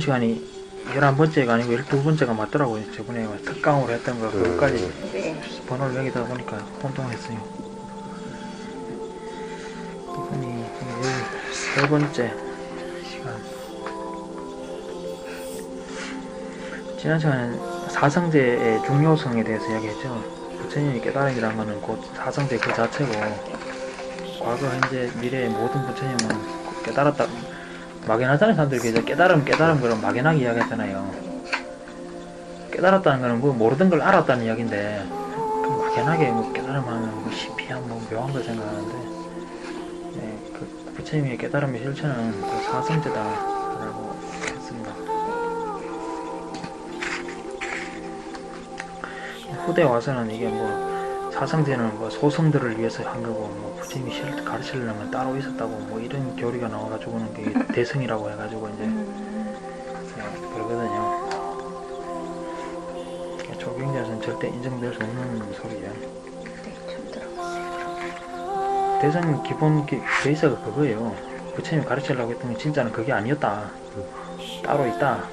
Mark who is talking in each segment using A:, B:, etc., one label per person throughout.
A: 시간이 11번째가 아니고 12번째가 맞더라고요. 저번에 특강으로 했던 거 그것까지
B: 네.
A: 번호를 매기다 보니까 혼동했어요. 이분이 13번째 시간. 지난 시간에 사성제의 중요성에 대해서 이야기했죠. 부처님이 깨달음이라는 것은 곧 사성제 그 자체고 과거, 현재, 미래의 모든 부처님은 깨달았다. 막연하잖아요, 사람들이. 이제 깨달음, 깨달음, 그럼 막연하게 이야기하잖아요. 깨달았다는 거는 뭐 모르던 걸 알았다는 이야기인데, 그 막연하게 뭐 깨달음 하면 뭐 신비한 뭐 묘한 걸 생각하는데, 예, 그 부처님의 깨달음의 실체는 그 사성제다 라고 했습니다. 후대 와서는 이게 뭐 사성제는 뭐 소성들을 위해서 한 거고 뭐 부처님이 실- 가르치려는 건 따로 있었다고 뭐 이런 교리가 나와가지고는 그게 대승이라고 해가지고 이제 예, 그러거든요. 조경자에서는 절대 인정될 수 없는 소리예요.
B: 네.
A: 대승 기본 기- 베이스가 그거예요. 부처님이 가르치려고 했던 게 진짜는 그게 아니었다. 따로 있다.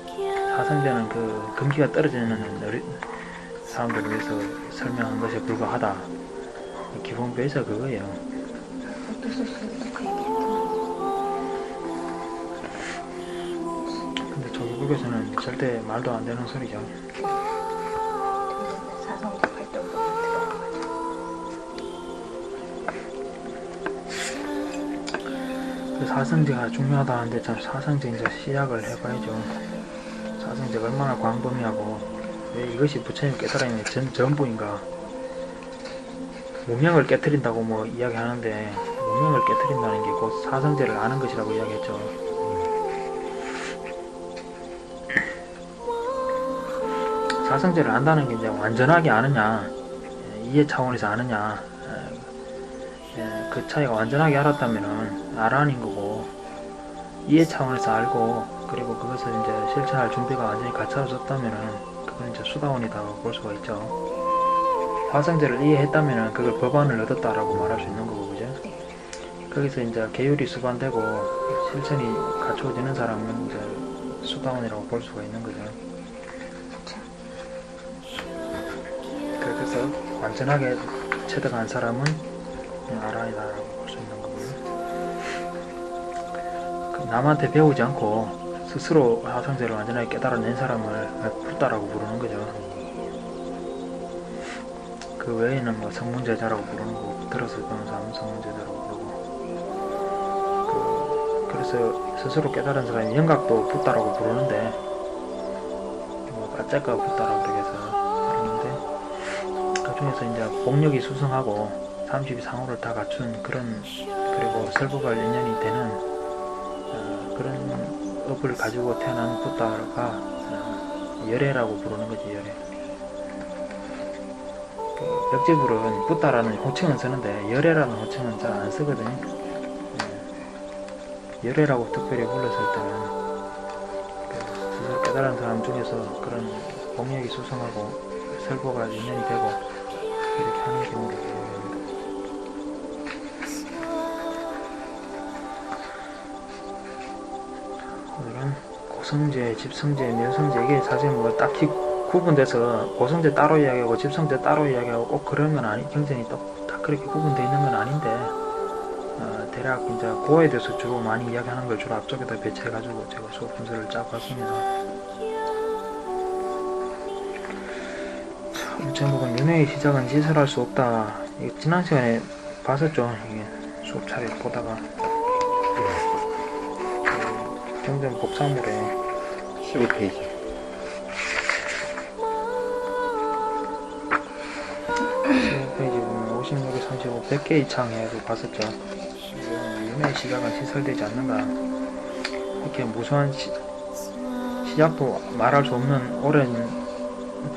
A: 사성제는 그 금기가 떨어지는 어리- 사람들을 위해서 설명한 것에 불과하다. 기본 베이스가 그거예요.
B: 그.
A: 근데 불교에서는 절대 말도 안 되는 소리죠.
B: 사성적.
A: 그 사성제가 중요하다 하는데 참 사성제 이제 시작을 해봐야죠. 사성제가 얼마나 광범위하고 왜 이것이 부처님 깨달음의 전, 전부인가. 무명을 깨뜨린다고 뭐 이야기하는데 무명을 깨뜨린다는 게 곧 사성제를 아는 것이라고 이야기했죠. 사성제를 안다는 게 이제 완전하게 아느냐, 예, 이해 차원에서 아느냐, 그 차이가 완전하게 알았다면은 아란인 거고, 이해 차원에서 알고, 그리고 그것을 이제 실천할 준비가 완전히 갖춰졌다면은, 그건 이제 수다원이라고 볼 수가 있죠. 화성제를 이해했다면은 그걸 법안을 얻었다라고 말할 수 있는 거고, 그죠? 거기서 이제 계율이 수반되고, 실천이 갖춰지는 사람은 이제 수다원이라고 볼 수가 있는 거죠. 그래서 완전하게 체득한 사람은 그냥 아란이다라고 볼 수 있는 거고요. 그 남한테 배우지 않고 스스로 화성제를 완전하게 깨달아낸 사람을 붓다라고 부르는 거죠. 그 외에는 뭐 성문제자라고 부르는 거고 들어서 배운 사람은 성문제자라고 부르고 그, 그래서 스스로 깨달은 사람이 영각도 붓다라고 부르는데 뭐 가짜가 붓다라고 그렇게 해서 부르는데 그 중에서 이제 복력이 수승하고 32상호를 다 갖춘 그런 그리고 설법할 인연이 되는 어, 그런 업을 가지고 태어난 부다가 어, 열애라고 부르는 거지 열애. 그 역제불은 부다라는 호칭은 쓰는데 열애라는 호칭은 잘 안 쓰거든요. 예. 열애라고 특별히 불렀을 때는 그 스스로 깨달은 사람 중에서 그런 복력이 수승하고 설보가 인연이 되고 이렇게 하는 경우를 보입니 고성제, 집성제, 면성제 이게 사실 뭐 딱히 구분돼서 고성제 따로 이야기하고 집성제 따로 이야기하고 꼭 그런 건 아니 경전이 또다 그렇게 구분되어 있는 건 아닌데 어, 대략 이제 고에 대해서 주로 많이 이야기하는 걸 주로 앞쪽에다 배치해가지고 제가 수업 분석을 짜봤습니다. 참, 제목은 윤회의 시작은 시설할 수 없다. 지난 시간에 봤었죠. 이게 수업 차례 보다가 그 경전 복사물에
C: 15페이지.
A: 15페이지 보면 56에 35, 100개의 창에도 봤었죠. 윤회의 시작은 시설되지 않는다. 이렇게 무수한 시, 시작도 말할 수 없는 오랜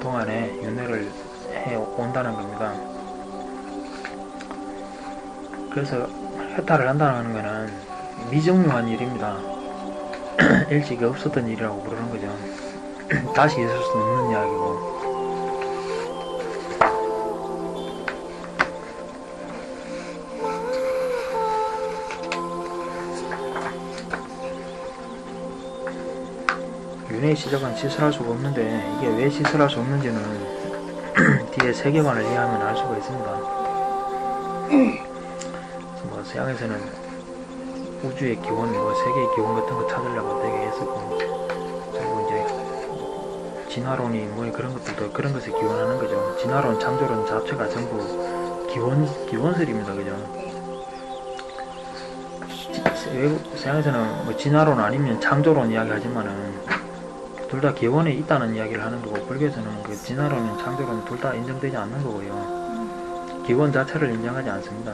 A: 동안에 윤회를 해 온다는 겁니다. 그래서 해탈을 한다는 거는 미정유한 일입니다. 일찍 없었던 일이라고 부르는 거죠. 다시 있을 수 없는 이야기고. 윤회의 시작은 시설할 수가 없는데 이게 왜 시설할 수 없는지는 뒤에 세계관을 이해하면 알 수가 있습니다. 뭐 서양에서는 우주의 기원, 뭐 세계의 기원 같은 거 찾으려고 되게 했었고 그리고 이제 진화론이 뭐 그런 것들도 그런 것을 기원하는 거죠. 진화론, 창조론 자체가 전부 기원 기원설입니다, 그죠? 지- 외국 서양에서는 뭐 진화론 아니면 창조론 이야기하지만은 둘 다 기원에 있다는 이야기를 하는 거고 불교에서는 그 진화론은 창조론은 둘다 인정되지 않는 거고요. 기원 자체를 인정하지 않습니다.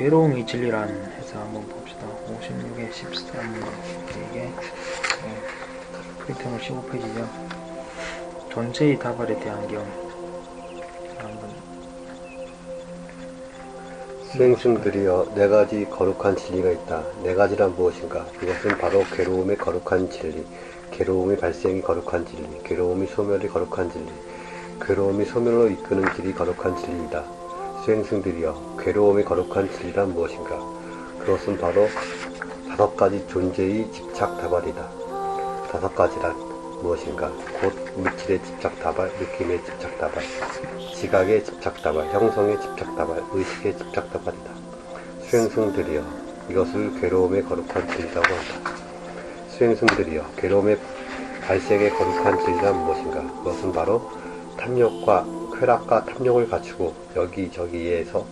A: 괴로움이 진리란 해서 한번 봅시다. 56에 13 이게 네, 프린트물 15페이지죠. 존재의 다발에 대한 경우 한번
C: 수행승들이여 네 가지 거룩한 진리가 있다. 네 가지란 무엇인가? 그것은 바로 괴로움의 거룩한 진리, 괴로움의 발생이 거룩한 진리, 괴로움이 소멸이 거룩한 진리, 괴로움이 소멸로 이끄는 길이 거룩한 진리이다. 수행승들이여 괴로움의 거룩한 진리란 무엇인가? 그것은 바로 다섯 가지 존재의 집착 다발이다. 다섯 가지란 무엇인가? 곧 물질의 집착 다발, 느낌의 집착 다발, 지각의 집착 다발, 형성의 집착 다발, 의식의 집착 다발이다. 수행승들이여 이것을 괴로움의 거룩한 진리라고 한다. 수행승들이여 괴로움의 발생의 거룩한 진리란 무엇인가? 그것은 바로 탐욕과 쾌락과 탐욕을 갖추고 여기저기에서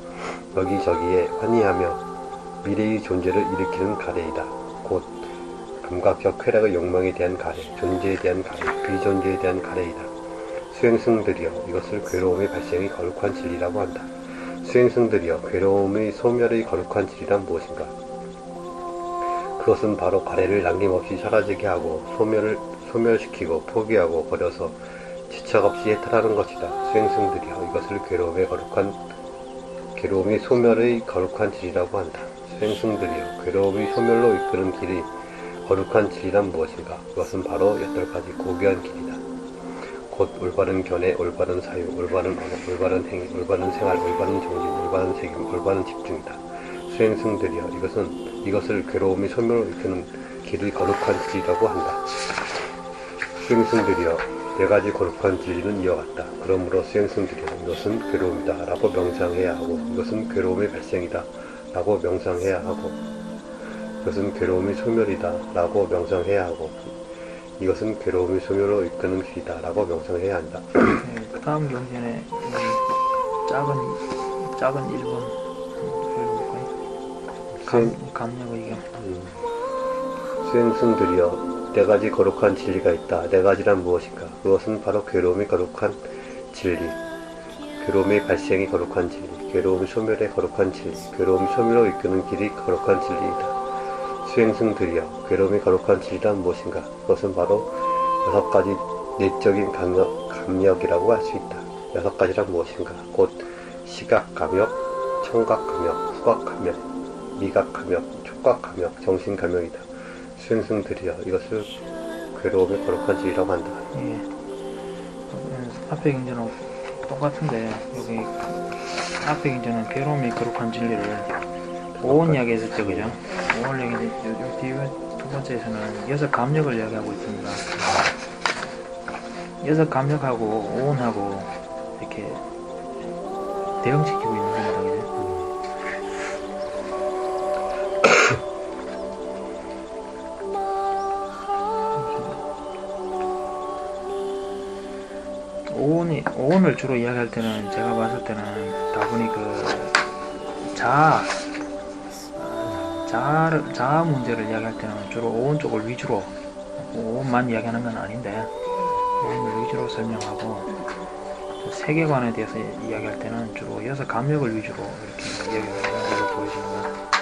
C: 여기저기에 환희하며 미래의 존재를 일으키는 가래이다. 곧 감각적 쾌락의 욕망에 대한 가래, 존재에 대한 가래, 비존재에 대한 가래이다. 수행승들이여 이것을 괴로움의 발생이 거룩한 진리라고 한다. 수행승들이여 괴로움의 소멸의 거룩한 진리란 무엇인가? 그것은 바로 가래를 남김없이 사라지게 하고 소멸을 소멸시키고 포기하고 버려서 지착 없이 해탈하는 것이다. 수행승들이여 이것을 괴로움의 거룩한 괴로움이 소멸의 거룩한 진리라고 한다. 수행승들이여 괴로움이 소멸로 이끄는 길이 거룩한 진리란 무엇인가? 그것은 바로 여덟 가지 고귀한 길이다. 곧 올바른 견해, 올바른 사유, 올바른 언어, 올바른 행위, 올바른 생활, 올바른 정신, 올바른 책임, 올바른 집중이다. 수행승들이여 이것은 이것을 괴로움이 소멸로 이끄는 길의 거룩한 진리라고 한다. 수행승들이여 네 가지 거룩한 진리는 이와 같다. 그러므로 수행승들이여 이것은 괴로움이다 라고 명상해야 하고 이것은 괴로움의 발생이다 라고 명상해야 하고 이것은 괴로움의 소멸이다 라고 명상해야 하고 이것은 괴로움의 소멸로 이끄는 길이다 라고 명상해야 한다.
A: 네, 그 다음 경전에 이 작은 작은 1번 읽어볼까요? 감, 감력 의견
C: 음, 수행승들이여 네 가지 거룩한 진리가 있다. 네 가지란 무엇인가? 그것은 바로 괴로움이 거룩한 진리, 괴로움의 발생이 거룩한 진리, 괴로움 소멸의 거룩한 진리, 괴로움 소멸로 이끄는 길이 거룩한 진리이다. 수행승들이여 괴로움이 거룩한 진리란 무엇인가? 그것은 바로 여섯 가지 내적인 감력, 감력이라고 할 수 있다. 여섯 가지란 무엇인가? 곧 시각 감력, 청각 감력, 후각 감력, 미각 감력, 촉각 감력, 정신 감력이다. 수행승들이여 이것을 괴로움의 거룩한 진리라고 한다.
A: 예. 어, 앞에 경전은 똑같은데 여기 앞에 경전은 괴로움이 거룩한 진리를 오온 이야기 했었죠 그죠? 오온 이야기 요, 요 뒤에 두 번째에서는 여섯 감력을 이야기하고 있습니다 여섯 감력하고 오온하고 이렇게 대응시키고 있는 오온이 오온을 주로 이야기할 때는 제가 봤을 때는 다분히 그 자아 어, 자아를 자아 문제를 이야기할 때는 주로 오온 쪽을 위주로 오온만 이야기하는 건 아닌데 오온을 위주로 설명하고 또 세계관에 대해서 이야기할 때는 주로 여섯 감력을 위주로 이렇게 이야기하는 걸로 보여집니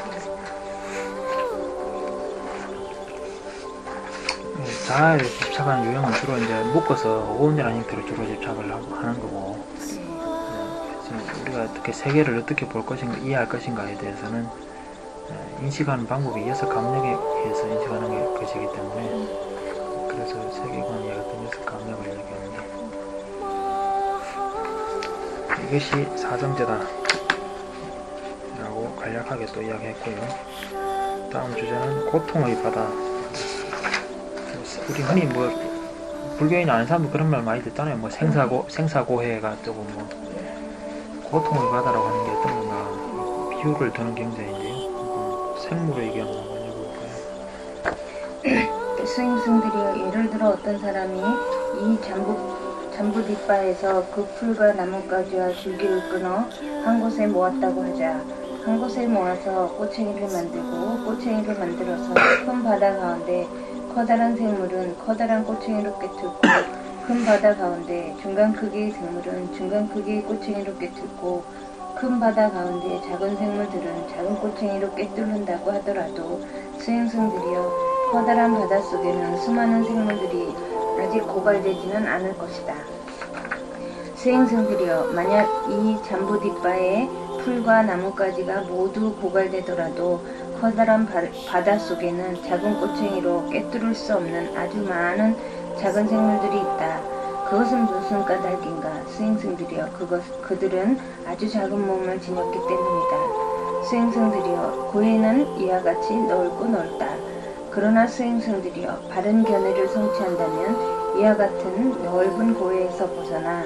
A: 다. 집착하는 유형은 주로 이제 묶어서 오온이라는 형태로 주로 집착을 하는 거고 그래서 우리가 어떻게 세계를 어떻게 볼 것인가 이해할 것인가에 대해서는 예, 인식하는 방법이 여섯 감력에 의해서 인식하는 게- 것이기 때문에 그래서 세계관 이야기할 때 여섯 감력을 이야기합니다. 이것이 사정제다 라고 간략하게 또 이야기했고요 다음 주제는 고통의 바다 우리 흔히 뭐 불교인 아는 사람도 그런 말 많이 듣잖아요 뭐 생사고 생사고해가 뜨고 뭐 고통의 바다라고 하는 게 어떤 건가 비유를 드는 경제인데요 음, 생물의 의견 한번 해볼까요?
B: 수행승들이여 예를 들어 어떤 사람이 이 잠부 잠부 뒷바에서 그 풀과 나뭇가지와 줄기를 끊어 한 곳에 모았다고 하자. 한 곳에 모아서 꼬챙이를 만들고 꼬챙이를 만들어서 큰 바다 가운데 커다란 생물은 커다란 꼬챙이로 꿰뚫고 큰 바다 가운데 중간 크기의 생물은 중간 크기의 꼬챙이로 꿰뚫고 큰 바다 가운데 작은 생물들은 작은 꼬챙이로 꿰뚫는다고 하더라도 수행승들이여 커다란 바다 속에는 수많은 생물들이 아직 고갈되지는 않을 것이다. 수행승들이여 만약 이 잠부뒷바에 풀과 나뭇가지가 모두 고갈되더라도 커다란 바, 바다 속에는 작은 꼬챙이로 꿰뚫을 수 없는 아주 많은 작은 생물들이 있다. 그것은 무슨 까닭인가? 수행승들이여 그것 그들은 아주 작은 몸을 지녔기 때문이다. 수행승들이여 고해는 이와 같이 넓고 넓다. 그러나 수행승들이여 바른 견해를 성취한다면 이와 같은 넓은 고해에서 벗어나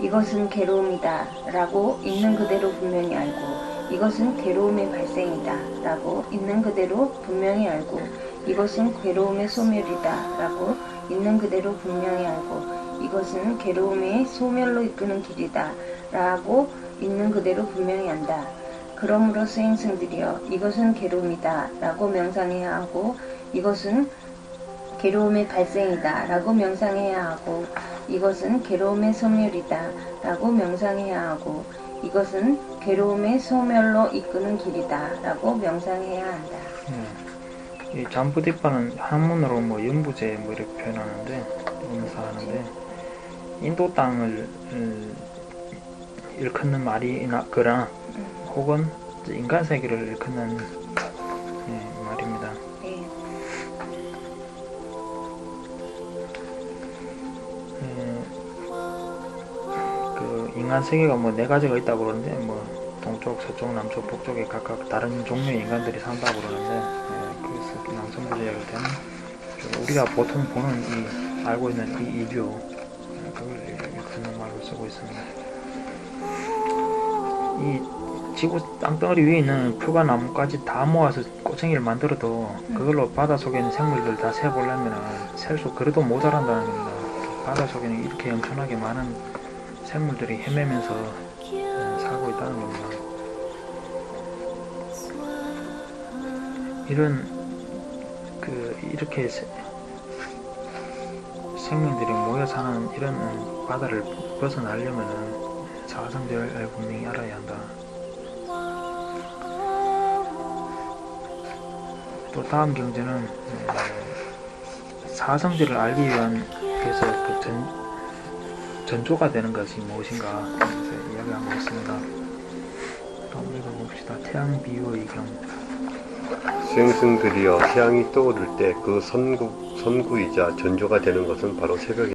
B: 이것은 괴로움이다 라고 있는 그대로 분명히 알고 이것은 괴로움의 발생이다 라고 있는 그대로 분명히 알고 이것은 괴로움의 소멸이다 라고 있는 그대로 분명히 알고 이것은 괴로움의 소멸로 이끄는 길이다 라고 있는 그대로 분명히 안다. 그러므로 수행승들이여 이것은 괴로움이다 라고 명상해야 하고 이것은 괴로움의 발생이다 라고 명상해야 하고 이것은 괴로움의 소멸이다 라고 명상해야 하고 이것은 괴로움의 소멸로 이끄는 길이다 라고 명상해야 한다.
A: 예. 이 잠부뒷바는 한문으로 뭐 연부제 뭐 이렇게 표현하는데 문사하는데 인도 땅을 음, 일컫는 말이나 거나 혹은 이제 인간 세계를 일컫는 인간 세계가 뭐 네 가지가 있다고 그러는데 뭐 동쪽, 서쪽, 남쪽, 북쪽에 각각 다른 종류의 인간들이 산다고 그러는데 예, 그래서 되는 그 우리가 보통 보는 이 알고 있는 이 이류 예, 그걸 일컫는 말로 쓰고 있습니다. 이 지구 땅덩어리 위에 있는 풀과 나무까지 다 모아서 꼬챙이를 만들어도 그걸로 바닷속에 있는 생물들 다 세보려면 셀 수 그래도 모자란다는 겁니다. 바닷속에는 이렇게 엄청나게 많은 생물들이 헤매면서 음, 살고 있다는 겁니다. 이런 그 이렇게 세- 생명들이 모여 사는 이런 음, 바다를 벗어나려면은 사성제를 분명히 알아야 한다. 또 다음 경제는 에, 사성제를 알기 위한 그래서 그 전, 전조가 되는 것이 무엇인가 그래서 이야기하고 있습니다. 한번 읽어봅시다. 태양 비유의 경.
C: 수행승들이여 태양이 떠오를 때 그 선구, 선구이자 전조가 되는 것은 바로 새벽이